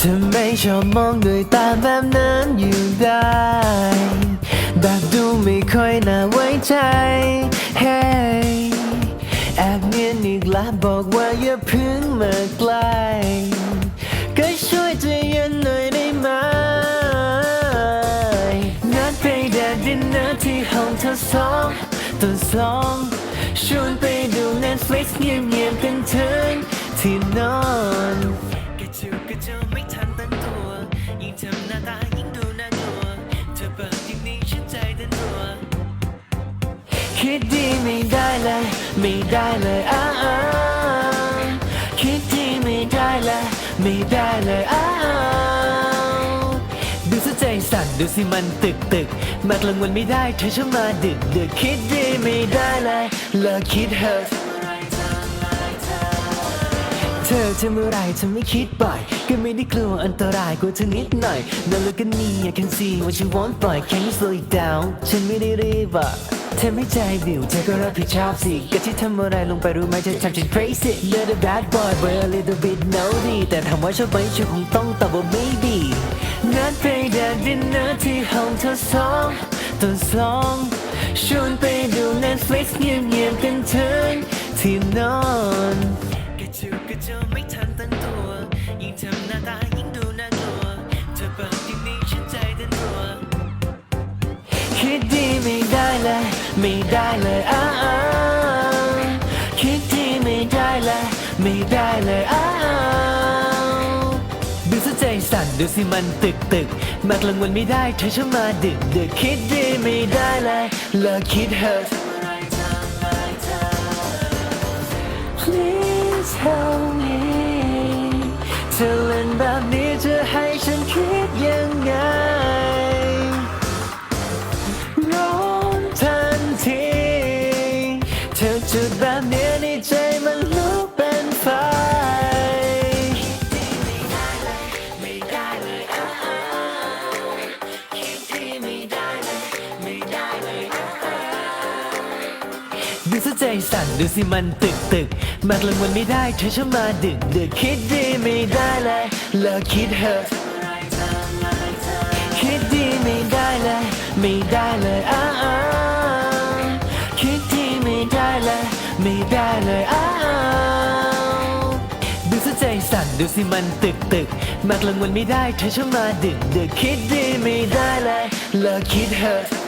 ทำไม่ชอบมองด้วยตาแบบนั้นอยู่ได้ แบบดูไม่ค่อยน่าไว้ใจ Hey แอบเนียนอีกแล้วบอกว่าอย่าพึ่งมาใกล้ก็ช่วยใจเย็นหน่อยได้ไหมนัดไปแดดดินเนอร์ที่ห้องเธอสองตัวสองชวนไปดู Netflix เงียบๆกันถึงที่นอน ทำหน้าตายิ่งดูน่ากลัวเธอเปิดทีนี้ฉันใจเต้นตัวคิดดีไม่ได้เลย ไม่ได้เลยอ้าวคิดดีไม่ได้เลยไม่ได้เลยอ้าวดูสะใจสั่นดูสิมันตึกตึกมากลางวันไม่ได้เธอชอบมาดึกดึกคิดดีไม่ได้เลยเลิกคิดเถอะ เธอจะเมื่อไรเธอไม่คิดบ่อยก็ไม่ได้กลัวอันตรายกลัวเธอนิดหน่อย Now look at me I can see what you want boy Can you slow it down ฉันไม่ได้รีบอะเธอไม่ใจบิวเธอก็รับผิดชอบสิก็ที่ทำอะไรลงไปรู้ไหมจะทำฉัน crazy Little bad boy but a little bit naughty แต่ถามว่าชอบไหมฉันคงต้องตอบว่า maybe นัดไปแดดดินเนอร์ที่ห้องเธอสองตัวสองชวนไปดู Netflix เงียบๆกันเถึงที่นอน กระจูกระไม่ทันตั้งตัว ยิ่งทำหน้าตายิ่งดูน่ากลัว เธอเปิดทีนี้ฉันใจเต้นตัว คิดดีไม่ได้เลย ไม่ได้เลยอ้าวคิดดีไม่ได้เลย ไม่ได้เลยอ้าวดูสะใจสั่นดูสิมันตึกตึกมากลางวันไม่ได้เธอชอบมาดึกดึกคิดดีไม่ได้เลยเลิกคิดเถอะ Please help me เธอเล่นแบบนี้จะให้ฉันคิดยังไง ร้องทันที เธอจุดแบบนี้ ดูสะใจสั่นดูสิมันตึกตึกมากลางวันไม่ได้เธอชอบมาดึกดึกคิดดีไม่ได้เลยเลิกคิดเถอะคิดดีไม่ได้เลยไม่ได้เลยอ้าวคิดดีไม่ได้เลยไม่ได้เลยอ้าวดูสะใจสั่นดูสิมันตึกตึกมากลางวันไม่ได้เธอชอบมาดึกดึกคิดดีไม่ได้เลยเลิกคิดเถอะ